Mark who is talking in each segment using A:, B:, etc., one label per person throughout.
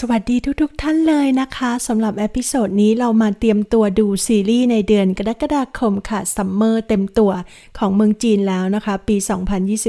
A: สวัสดีทุกๆทท่านเลยนะคะสำหรับเอพิโซดนี้เรามาเตรียมตัวดูซีรีส์ในเดือนกรกฎาคมค่ะซัมเมอร์เต็มตัวของเมืองจีนแล้วนะคะ ปี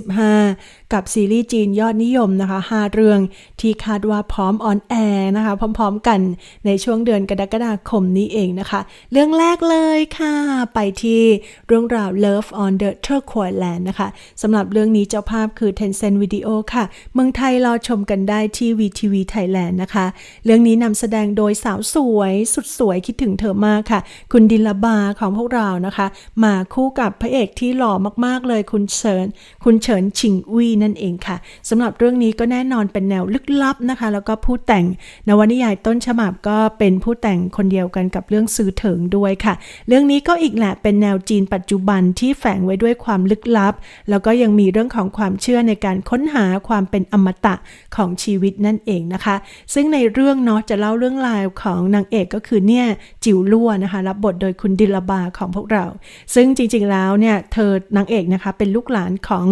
A: 2025 กับซีรีส์จีนยอดนิยมนะคะ 5 เรื่องที่คาดว่าพร้อมออนแอร์นะคะ พร้อมๆกันในช่วงเดือนกรกฎาคมนี้เองนะคะ เรื่องแรกเลยค่ะ ไปที่เรื่องราว Love on the Turquoise Land นะคะสำหรับเรื่องนี้เจ้าภาพคือ Tencent Video ค่ะ เมืองไทยรอชมกันได้ที่ VTV Thailand นะคะเรื่องนี้นำแสดงโดยสาวสวยสุดสวยคิดถึงเธอมากค่ะ คุณดิลบาของพวกเรานะคะ มาคู่กับพระเอกที่หล่อมากๆเลยคุณเฉินคุณเฉินชิงวีนั่นเองค่ะสำหรับเรื่องนี้ก็แน่นอนเป็นแนวลึกลับนะคะ แล้วก็ผู้แต่งนวนิยายต้นฉบับก็เป็นผู้แต่งคนเดียวกันกับเรื่องซื้อเถิงด้วยค่ะ เรื่องนี้ก็อีกแหละเป็นแนวจีนปัจจุบันที่แฝงไว้ด้วยความลึกลับ แล้วก็ยังมีเรื่องของความเชื่อในการค้นหาความเป็นอมตะของชีวิตนั่นเองนะคะ ซึ่งในเรื่องเนาะจะเล่าเรื่องราวของนางเอกก็คือเนี่ยจิ๋วลั่วนะคะรับบทโดยคุณดิลบาของพวกเรา ซึ่งจริงๆแล้วเนี่ยเธอนางเอกนะคะเป็นลูกหลานของ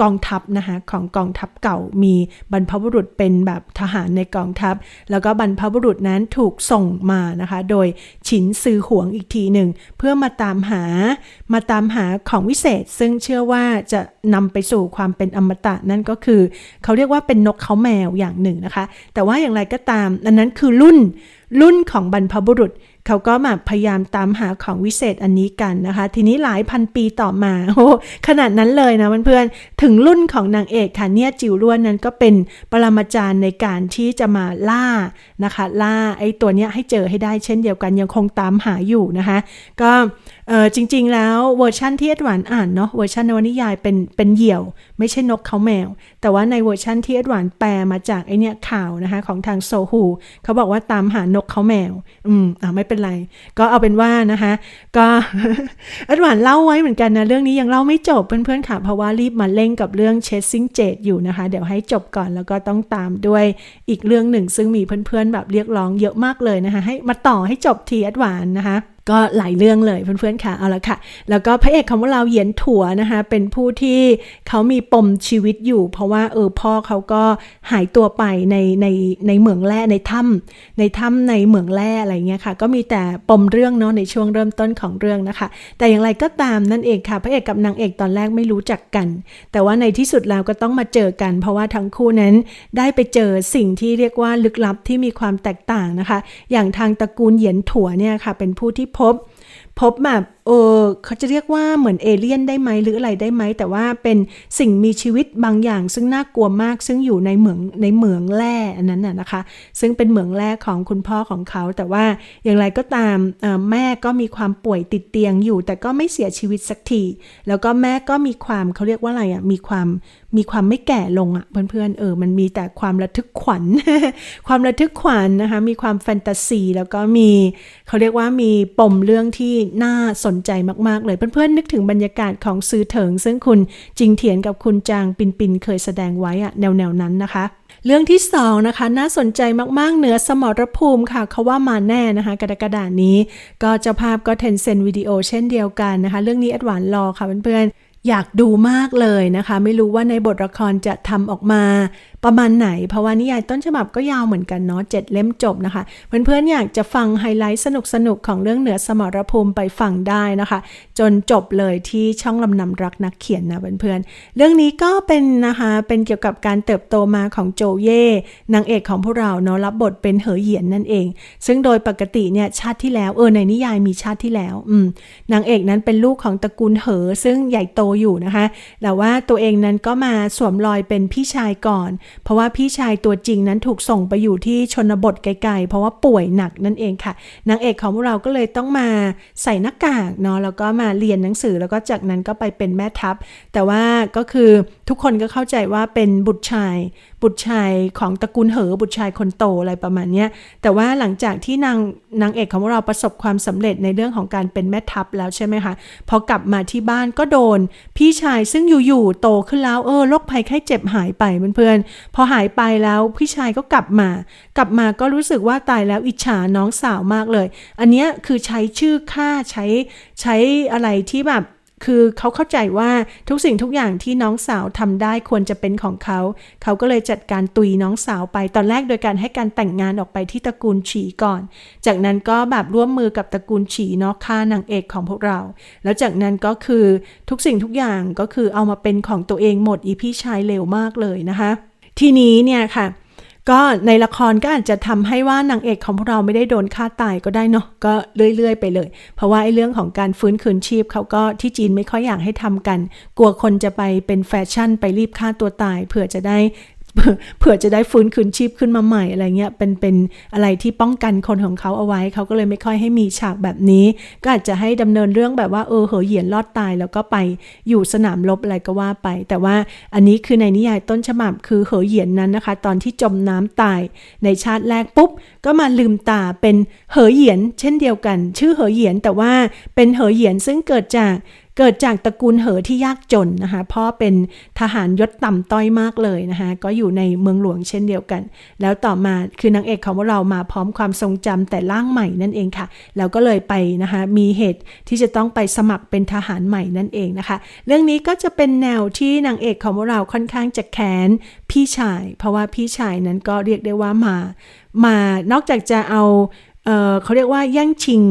A: กองทัพนะคะของกองทัพเก่ามีบรรพบุรุษเป็นแบบทหารในกองทัพ แล้วก็บรรพบุรุษนั้นถูกส่งมานะคะ โดยฉินซือหวงอีกทีหนึ่ง เพื่อมาตามหามาตามหาของวิเศษ ซึ่งเชื่อว่าจะนำไปสู่ความเป็นอมตะนั่นก็คือ เขาเรียกว่าเป็นนกเขาแมวอย่างหนึ่งนะคะ แต่ว่าอย่างไรก็ตามอันนั้นคือรุ่นรุ่นของบรรพบุรุษ เขาก็มาพยายามตามหาของวิเศษอันนี้กันนะคะ ทีนี้หลายพันปีต่อมาโอ้ขนาดนั้นเลยนะเพื่อนๆถึงรุ่นของนางเอกค่ะเนี่ยจิ๋วล้วนนั้นก็เป็นปรมาจารย์ในการที่จะมาล่านะคะ ล่าไอ้ตัวเนี้ยให้เจอให้ได้เช่นเดียวกันยังคงตามหาอยู่นะคะ ก็จริงๆแล้วเวอร์ชั่นที่เอ็ดหวานอ่านเนาะเวอร์ชันนวนิยายเป็นเป็นเหยี่ยว ไม่ใช่นกเขาแมว แต่ว่าในเวอร์ชันที่เอ็ดหวานแปลมาจากไอเนี่ยข่าวนะคะของทางโซฮูเขาบอกว่าตามหานกเขาแมว อืมอ่าไม่เป็นไร ก็เอาเป็นว่านะคะ ก็อัดวานเล่าไว้เหมือนกันนะ เรื่องนี้ยังเล่าไม่จบเพื่อนๆค่ะเพราะว่ารีบมาเล่งกับเรื่องเชสซิงเจดอยู่นะคะ เดี๋ยวให้จบก่อนแล้วก็ต้องตามด้วยอีกเรื่องหนึ่ง ซึ่งมีเพื่อนๆแบบเรียกร้องเยอะมากเลยนะคะ ให้มาต่อให้จบทีอัดวานนะคะ ก็หลายเรื่องเลยเพื่อนๆค่ะเอาละค่ะ แล้วก็พระเอกของพวกเราเหยียนถั่วนะคะเป็นผู้ที่เขามีปมชีวิตอยู่ เพราะว่าเออพ่อเขาก็หายตัวไปในในในเหมืองแร่ในถ้ำในถ้ำในเหมืองแร่อะไรเงี้ยค่ะ ก็มีแต่ปมเรื่องเนาะในช่วงเริ่มต้นของเรื่องนะคะ แต่อย่างไรก็ตามนั่นเองค่ะพระเอกกับนางเอกตอนแรกไม่รู้จักกัน แต่ว่าในที่สุดแล้วก็ต้องมาเจอกัน เพราะว่าทั้งคู่นั้นได้ไปเจอสิ่งที่เรียกว่าลึกลับที่มีความแตกต่างนะคะ อย่างทางตระกูลเหยียนถั่วเนี่ยค่ะเป็นผู้ที่พบ พบแบบเออเขาจะเรียกว่าเหมือนเอเลี่ยนได้ไหมหรืออะไรได้ไหม แต่ว่าเป็นสิ่งมีชีวิตบางอย่าง ซึ่งน่ากลัวมากซึ่งอยู่ในเหมืองในเหมืองแร่อันนั้นน่ะนะคะ ซึ่งเป็นเหมืองแร่ของคุณพ่อของเขา แต่ว่าอย่างไรก็ตามแม่ก็มีความป่วยติดเตียงอยู่ แต่ก็ไม่เสียชีวิตสักที แล้วก็แม่ก็มีความเขาเรียกว่าอะไรอะมีความมีความไม่แก่ลงอะเพื่อนๆเออมันมีแต่ความระทึกขวัญ ความระทึกขวัญนะคะมีความแฟนตาซี แล้วก็มีเขาเรียกว่ามีปมเรื่องที่น่าสนใจมาก ๆ เลยเพื่อนๆนึกถึงบรรยากาศของซื้อเถิง ซึ่งคุณจิงเถียนกับคุณจางปินปินเคยแสดงไว้อะแนวๆนั้นนะคะเรื่องที่สองนะคะน่าสนใจมาก ๆ เหนือสมรภูมิค่ะเขาว่ามาแน่นะคะกระดาษนี้ ก็เจ้าภาพก็เทนเซนวิดีโอเช่นเดียวกันนะคะ เรื่องนี้อดหวานรอค่ะเพื่อนๆอยากดูมากเลยนะคะ ไม่รู้ว่าในบทละครจะทำออกมาประมาณไหน เพราะว่านิยายต้นฉบับก็ยาวเหมือนกันเนาะเจ็ดเล่มจบนะคะ เพื่อนๆอยากจะฟังไฮไลท์สนุกๆของเรื่องเหนือสมรภูมิไปฟังได้นะคะ จนจบเลยที่ช่องลำนำรักนักเขียนนะเพื่อนๆเรื่องนี้ก็เป็นนะคะเป็นเกี่ยวกับการเติบโตมาของโจเย่นางเอกของพวกเราเนาะรับบทเป็นเหอเหยียนนั่นเอง ซึ่งโดยปกติเนี่ยชาติที่แล้วเออในนิยายมีชาติที่แล้วอืมนางเอกนั้นเป็นลูกของตระกูลเหอซึ่งใหญ่โตอยู่นะคะแต่ว่าตัวเองนั้นก็มาสวมรอยเป็นพี่ชายก่อนเพราะว่าพี่ชายตัวจริงนั้นถูกส่งไปอยู่ที่ชนบทไกลๆ เพราะว่าป่วยหนักนั่นเองค่ะ นางเอกของพวกเราก็เลยต้องมาใส่หน้ากากเนาะแล้วก็มาเรียนหนังสือแล้วก็จากนั้นก็ไปเป็นแม่ทัพ แต่ว่าก็คือทุกคนก็เข้าใจว่าเป็นบุตรชาย บุตรชายของตระกูลเหอบุตรชายคนโตอะไรประมาณนี้แต่ว่าหลังจากที่นางนางเอกของเราประสบความสำเร็จในเรื่องของการเป็นแม่ทัพแล้วใช่ไหมคะพอกลับมาที่บ้านก็โดน พี่ชายซึ่งอยู่ๆโตขึ้นแล้วเออโรคภัยไข้เจ็บหายไปเพื่อนๆพอหายไปแล้วพี่ชายก็กลับมา กลับมาก็รู้สึกว่าตายแล้วอิจฉาน้องสาวมากเลย อันนี้คือใช้ชื่อค่าใช้ใช้อะไรที่แบบคือเขาเข้าใจว่าทุกสิ่งทุกอย่างที่น้องสาวทำได้ควรจะเป็นของเขา เขาก็เลยจัดการตุยน้องสาวไปตอนแรกโดยการให้การแต่งงานออกไปที่ตระกูลฉีก่อน จากนั้นก็แบบร่วมมือกับตระกูลฉีเนาะฆ่านางเอกของพวกเรา แล้วจากนั้นก็คือทุกสิ่งทุกอย่างก็คือเอามาเป็นของตัวเองหมดอีพี่ชายเร็วมากเลยนะคะ ทีนี้เนี่ยค่ะก็ในละครก็อาจจะทำให้ว่านางเอกของพวกเราไม่ได้โดนฆ่าตายก็ได้เนาะก็เรื่อย ๆ ไปเลย เพราะว่าไอ้เรื่องของการฟื้นคืนชีพเขาก็ที่จีนไม่ค่อยอยากให้ทำกัน กลัวคนจะไปเป็นแฟชั่นไปรีบฆ่าตัวตาย เผื่อจะได้ เผื่อจะได้ฟื้นคืนชีพขึ้นมาใหม่อะไรเงี้ยเป็นเป็นอะไรที่ป้องกันคนของเขาเอาไว้ เขาก็เลยไม่ค่อยให้มีฉากแบบนี้ ก็อาจจะให้ดำเนินเรื่องแบบว่าเออเหอเหยียนรอดตาย แล้วก็ไปอยู่สนามรบอะไรก็ว่าไป แต่ว่าอันนี้คือในนิยายต้นฉบับคือเหอเหยียนนั้นนะคะ ตอนที่จมน้ำตายในชาติแรกปุ๊บ ก็มาลืมตาเป็นเหอเหยียน เช่นเดียวกัน ชื่อเหอเหยียนแต่ว่าเป็นเหอเหยียนซึ่งเกิดจาก เกิดจากตระกูลเหอที่ยากจนนะคะพ่อเป็นทหารยศต่ำต้อยมากเลยนะคะก็อยู่ในเมืองหลวงเช่นเดียวกัน แล้วต่อมาคือนางเอกของเรามาพร้อมความทรงจำแต่ร่างใหม่นั่นเองค่ะ แล้วก็เลยไปนะคะมีเหตุที่จะต้องไปสมัครเป็นทหารใหม่นั่นเองนะคะ เรื่องนี้ก็จะเป็นแนวที่นางเอกของเราค่อนข้างจะแค้นพี่ชาย เพราะว่าพี่ชายนั้นก็เรียกได้ว่ามามานอกจากจะเอา เขาเรียกว่าแย่งชิง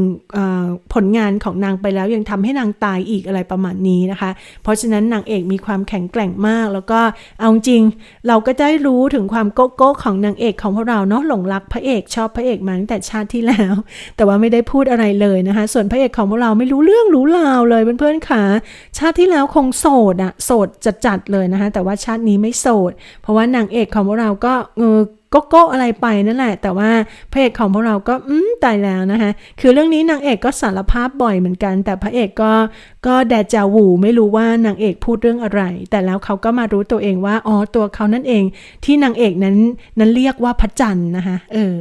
A: ผลงานของนางไปแล้วยังทำให้นางตายอีกอะไรประมาณนี้นะคะ เพราะฉะนั้นนางเอกมีความแข็งแกร่งมาก แล้วก็เอาจริง เราก็ได้รู้ถึงความโก๊ะโก้ของนางเอกของพวกเราเนาะหลงรักพระเอกชอบพระเอกมาตั้งแต่ชาติที่แล้ว แต่ว่าไม่ได้พูดอะไรเลยนะคะ ส่วนพระเอกของพวกเราไม่รู้เรื่องรู้ราวเลยเพื่อนๆค่ะ ชาติที่แล้วคงโสดอะโสดจัดๆเลยนะคะแต่ว่าชาตินี้ไม่โสด เพราะว่านางเอกของพวกเราก็เออ ก็โก้อะไรไปนั่นแหละ แต่ว่าพระเอกของพวกเราก็อืมตายแล้วนะคะคือเรื่องนี้นางเอกก็สารภาพบ่อยเหมือนกัน แต่พระเอกก็ก็แดจาวูไม่รู้ว่านางเอกพูดเรื่องอะไร แต่แล้วเขาก็มารู้ตัวเองว่าอ๋อตัวเขานั่นเองที่นางเอกนั้นนั้นเรียกว่าพระจันทร์นะคะเออ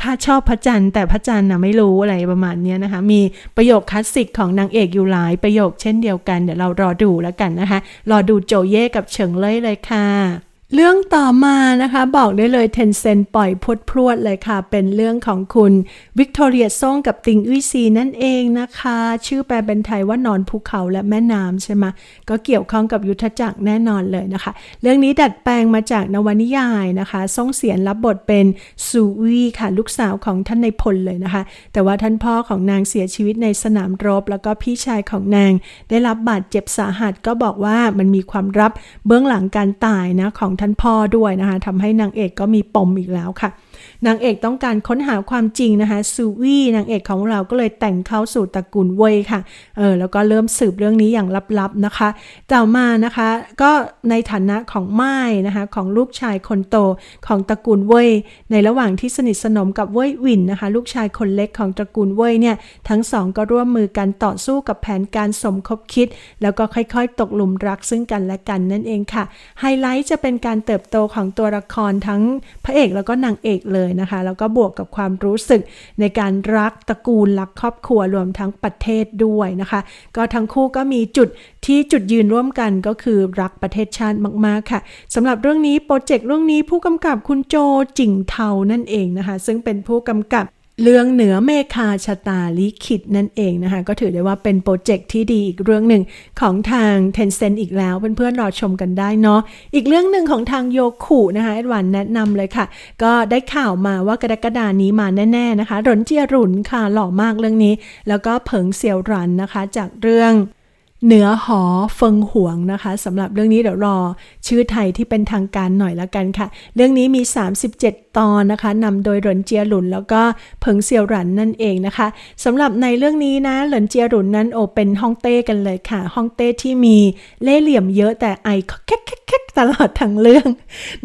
A: ข้าชอบพระจันทร์แต่พระจันทร์นะไม่รู้อะไรประมาณนี้นะคะ มีประโยคคลาสสิกของนางเอกอยู่หลายประโยคเช่นเดียวกันเดี๋ยวเรารอดูแล้วกันนะคะรอดูโจเย่กับเฉิงเล่ยเลยค่ะ เรื่องต่อมานะคะบอกได้เลยเทนเซนปล่อยพดพรวดเลยค่ะ เป็นเรื่องของคุณวิกตอเรียซ่งกับติงอุยซีนั่นเองนะคะ ชื่อแปลเป็นไทยว่านอนภูเขาและแม่น้ำใช่ไหมก็เกี่ยวข้องกับยุทธจักรแน่นอนเลยนะคะ เรื่องนี้ดัดแปลงมาจากนวนิยายนะคะซ่งเสียนรับบทเป็นซูวีค่ะลูกสาวของท่านในพลเลยนะคะ แต่ว่าท่านพ่อของนางเสียชีวิตในสนามรบ แล้วก็พี่ชายของนาง ได้รับบาดเจ็บสาหัสก็บอกว่ามันมีความรับเบื้องหลังการตายนะของท่านพ่อด้วยนะคะทำให้นางเอกก็มีปมอีกแล้วค่ะ นางเอกต้องการค้นหาความจริงนะคะซูวี่นางเอกของเราก็เลยแต่งเข้าสู่ตระกูลเว่ยค่ะเออแล้วก็เริ่มสืบเรื่องนี้อย่างลับๆนะคะต่อมานะคะก็ในฐานะของไม้นะคะของลูกชายคนโตของตระกูลเว่ยในระหว่างที่สนิทสนมกับเว่ยวินนะคะลูกชายคนเล็กของตระกูลเว่ยเนี่ยทั้งสองก็ร่วมมือกันต่อสู้กับแผนการสมคบคิด แล้วก็ค่อยๆ ตกหลุมรักซึ่งกันและกันนั่นเองค่ะไฮไลท์จะเป็นการเติบโตของตัวละครทั้งพระเอกแล้วก็นางเอกเลยนะคะ แล้วก็บวกกับความรู้สึกในการรักตระกูลรักครอบครัวรวมทั้งประเทศด้วยนะคะ ก็ทั้งคู่ก็มีจุดที่จุดยืนร่วมกันก็คือรักประเทศชาติมากๆค่ะสำหรับเรื่องนี้โปรเจกต์เรื่องนี้ผู้กำกับคุณโจจิ่งเทานั่นเองนะคะ ซึ่งเป็นผู้กำกับ เรื่องเหนือเมฆาชะตาลิขิตนั่นเองนะคะ ก็ถือได้ว่าเป็นโปรเจกต์ที่ดีอีกเรื่องหนึ่งของทาง Tencent อีกแล้ว เพื่อนๆรอชมกันได้เนาะอีกเรื่องหนึ่งของทางโยคุนะคะเอ็ดวันแนะนำเลยค่ะ ก็ได้ข่าวมาว่ากรกฎานี้มาแน่ ๆ นะคะหลนเจียรุนค่ะหล่อมากเรื่องนี้ แล้วก็เผิงเซียวรันนะคะจากเรื่อง เหนือหอเฟิงหวงนะคะสำหรับเรื่องนี้เดี๋ยวรอชื่อไทยที่เป็นทางการหน่อยละกันค่ะ เรื่องนี้มี 37 ตอนนะคะนำโดยหรินเจียหลุน แล้วก็เพิงเซียวหรันนั่นเองนะคะสำหรับในเรื่องนี้นะหรินเจียหลุนนั้นโอเป็นฮ่องเต้กันเลยค่ะฮ่องเต้ที่มีเล่เหลี่ยมเยอะแต่ไอแคกแคกตลอดทั้งเรื่อง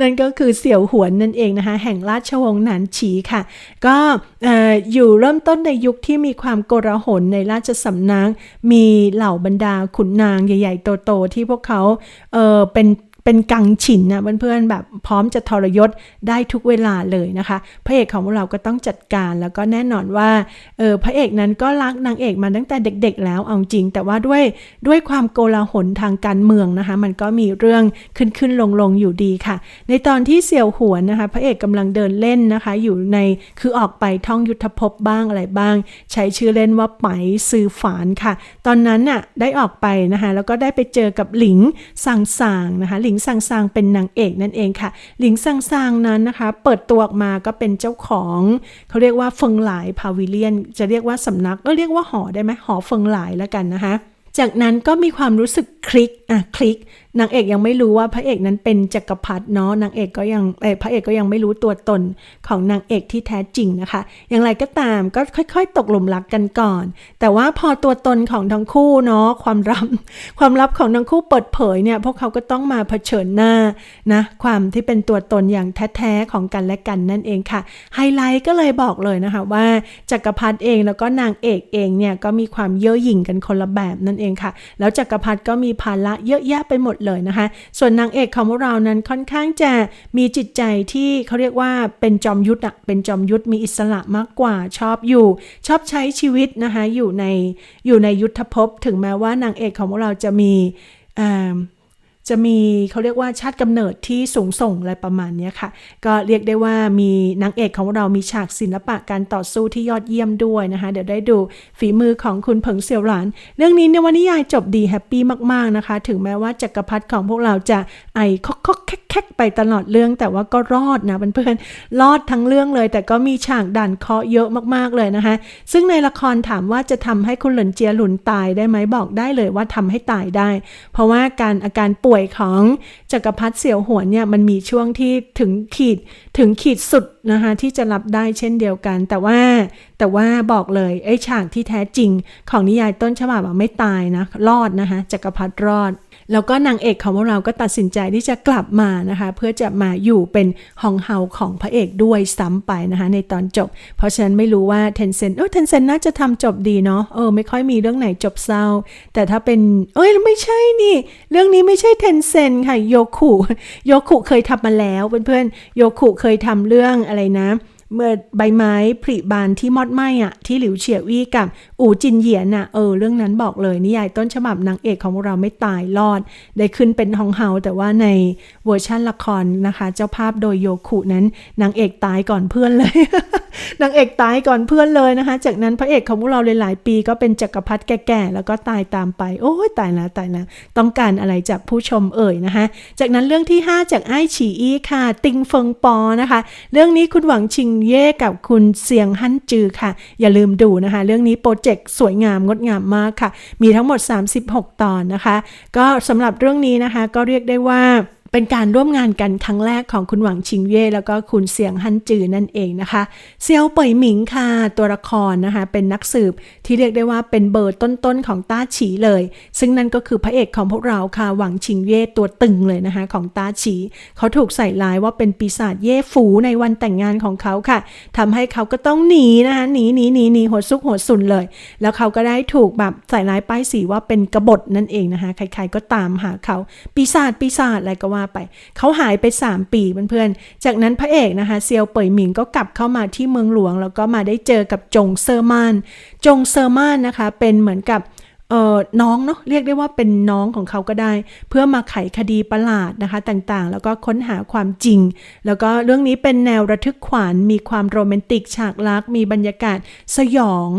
A: นั่นก็คือเสี่ยวหวนนั่นเองนะคะแห่งราชวงศ์หนานฉีค่ะ ก็อยู่เริ่มต้นในยุคที่มีความโกลาหลในราชสำนักมีเหล่าบรรดาขุนนางใหญ่ ๆ โตๆที่พวกเขาเออเป็น เป็นกังฉินนะเพื่อนๆแบบพร้อมจะทรยศได้ทุกเวลาเลยนะคะ พระเอกของเราก็ต้องจัดการแล้วก็แน่นอนว่าเออพระเอกนั้นก็รักนางเอกมาตั้งแต่เด็กๆ แล้วเอาจริง แต่ว่าด้วยด้วยความโกลาหลทางการเมืองนะคะ มันก็มีเรื่องขึ้นขึ้นลงลงๆอยู่ดีค่ะ ในตอนที่เสี่ยวหวนนะคะ พระเอกกำลังเดินเล่นนะคะ อยู่ในคือออกไปท่องยุทธภพบ้างอะไรบ้าง ใช้ชื่อเล่นว่าไหมซือฝานค่ะ ตอนนั้นน่ะได้ออกไปนะคะแล้วก็ได้ไปเจอกับหลิงซังซางนะคะหลิงซังซางเป็นนางเอกนั่นเองค่ะ หลิงซังซางนั้นนะคะ เปิดตัวออกมาก็เป็นเจ้าของเขาเรียกว่าเฟิงหลายพาวิเลียน จะเรียกว่าสำนักก็เรียกว่าหอได้ไหมหอเฟิงหลายแล้วกันนะคะจากนั้นก็มีความรู้สึก คลิกอะคลิกนางเอกยังไม่รู้ว่าพระเอกนั้นเป็นจักรพรรดิเนาะนางเอกก็ยังเอยพระเอกก็ยังไม่รู้ตัวตนของนางเอกที่แท้จริงนะคะ อย่างไรก็ตามก็ค่อย ๆ ตกหลุมรักกันก่อน แต่ว่าพอตัวตนของทั้งคู่เนาะความลับความลับของทั้งคู่เปิดเผยเนี่ยพวกเขาก็ต้องมาเผชิญหน้านะความที่เป็นตัวตนอย่างแท้ๆของกันและกันนั่นเองค่ะไฮไลท์ก็เลยบอกเลยนะคะว่าจักรพรรดิเองแล้วก็นางเอกเองเนี่ยก็มีความเย่อหยิ่งกันคนละแบบนั่นเองค่ะ แล้วจักรพรรดิก็มีภาระเยอะแยะไปหมดเลยนะคะ ส่วนนางเอกของพวกเรานั้นค่อนข้างจะมีจิตใจที่เขาเรียกว่าเป็นจอมยุทธ์อะเป็นจอมยุทธ์มีอิสระมากกว่าชอบอยู่ ชอบใช้ชีวิตนะคะอยู่ในอยู่ในยุทธภพ ถึงแม้ว่านางเอกของพวกเราจะมี จะมีเขาเรียกว่าชาติกำเนิดที่สูงส่งอะไรประมาณนี้ค่ะ ก็เรียกได้ว่ามีนางเอกของเรามีฉากศิลปะการต่อสู้ที่ยอดเยี่ยมด้วยนะคะ เดี๋ยวได้ดูฝีมือของคุณเผิงเสี่ยวหลาน เรื่องนี้ในวนิยายจบดีแฮปปี้มากๆนะคะ ถึงแม้ว่าจักรพรรดิของพวกเราจะไอคอกคอกแคก แคกไปตลอดเรื่องแต่ว่าก็รอดนะเพื่อนๆรอดทั้งเรื่องเลย แต่ก็มีฉากด่านเคาะเยอะมากๆเลยนะคะ ซึ่งในละครถามว่าจะทำให้คุณหลินเจียหลุนตายได้ไหมบอกได้เลยว่าทำให้ตายได้ เพราะว่าการอาการป่วยของจักรพรรดิเสี่ยวหวนเนี่ยมันมีช่วงที่ถึงขีดถึงขีดสุดนะคะที่จะรับได้เช่นเดียวกัน แต่ว่าแต่ว่าบอกเลยไอ้ฉากที่แท้จริงของนิยายต้นฉบับไม่ตายนะรอดนะคะจักรพรรดิรอด แล้วก็นางเอกของพวกเราก็ตัดสินใจที่จะกลับมานะคะ เพื่อจะมาอยู่เป็นฮองเฮาของพระเอกด้วยซ้ำไปนะคะในตอนจบ เพราะฉะนั้นไม่รู้ว่าเทนเซนเออเทนเซนน่าจะทำจบดีเนาะเออไม่ค่อยมีเรื่องไหนจบเศร้า แต่ถ้าเป็นเอ้ยไม่ใช่นี่ เรื่องนี้ไม่ใช่เทนเซนค่ะโยคุโยคุเคยทำมาแล้วเพื่อนๆโยคุเคยทำเรื่องอะไรนะ เมื่อใบไม้ผลิบานที่มอดไหม้อะที่หลิวเฉียวี่กับอูจินเหยียนอะเออเรื่องนั้นบอกเลยนิยายต้นฉบับนางเอกของเราไม่ตายรอด ได้ขึ้นเป็นฮองเฮาแต่ว่าในเวอร์ชั่นละครนะคะ เจ้าภาพโดยโยคุนั้นนางเอกตายก่อนเพื่อนเลย นางเอกตายก่อนเพื่อนเลยนะคะ จากนั้นพระเอกของพวกเราหลายๆ ปีก็เป็นจักรพรรดิแก่ๆแล้วก็ตายตามไป โอ้ยตายแล้วตายแล้วต้องการอะไรจากผู้ชมเอ่ยนะคะ จากนั้นเรื่องที่ 5 จากไอ้ฉีอี้ค่ะ ติงเฟิงปอนะคะ เรื่องนี้คุณหวังชิงเย่กับคุณเซียงฮั่นจือค่ะ อย่าลืมดูนะคะ เรื่องนี้โปรเจกต์สวยงามงดงามมากค่ะ มีทั้งหมด 36 ตอนนะคะ ก็สำหรับเรื่องนี้นะคะก็เรียกได้ว่า เป็นการร่วมงานกันครั้งแรกของคุณหวังชิงเย่แล้วก็คุณเสียงฮันจือนั่นเองนะคะ เซียวเป่ยหมิงค่ะ ตัวละครนะคะ เป็นนักสืบที่เรียกได้ว่าเป็นเบอร์ต้นๆของต้าฉีเลย ซึ่งนั่นก็คือพระเอกของพวกเราค่ะหวังชิงเย่ตัวตึงเลยนะคะของต้าฉีเขาถูกใส่ร้ายว่าเป็นปีศาจเย่ฝูในวันแต่งงานของเขาค่ะทำให้เขาก็ต้องหนีนะคะหนีหนีหนีหนีหัวซุกหัวสุนเลย แล้วเขาก็ได้ถูกแบบใส่ร้ายป้ายสีว่าเป็นกบฏนั่นเองนะคะใครๆก็ตามหาเขาปีศาจปีศาจอะไรก็ว่าไป เขาหายไป 3 ปีเพื่อนๆ จากนั้นพระเอกนะคะเซียวเป่ยหมิงก็กลับเข้ามาที่เมืองหลวง แล้วก็มาได้เจอกับจงเซอร์มาน จงเซอร์มานนะคะเป็นเหมือนกับเออน้องเนาะเรียกได้ว่าเป็นน้องของเขาก็ได้ เพื่อมาไขคดีประหลาดนะคะต่างๆ แล้วก็ค้นหาความจริง แล้วก็เรื่องนี้เป็นแนวระทึกขวัญมีความโรแมนติกฉากรักมีบรรยากาศสยอง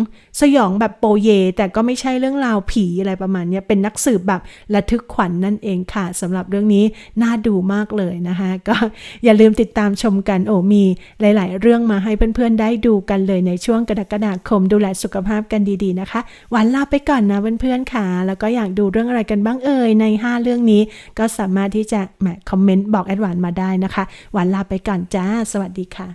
A: สยองแบบโปเย แต่ก็ไม่ใช่เรื่องราวผีอะไรประมาณนี้เป็นนักสืบแบบระทึกขวัญนั่นเองค่ะสำหรับเรื่องนี้น่าดูมากเลยนะคะก็อย่าลืมติดตามชมกันโอ้มีหลาย ๆ เรื่องมาให้เพื่อนๆได้ดูกันเลยในช่วงกรกฎาคมดูแลสุขภาพกันดีๆนะคะ วันลาไปก่อนนะเพื่อนๆค่ะ แล้วก็อยากดูเรื่องอะไรกันบ้างเอ่ย ใน 5 เรื่องนี้ ก็สามารถที่จะมาคอมเมนต์บอกแอดวานมาได้นะคะ หวานลาไปก่อนจ้า สวัสดีค่ะ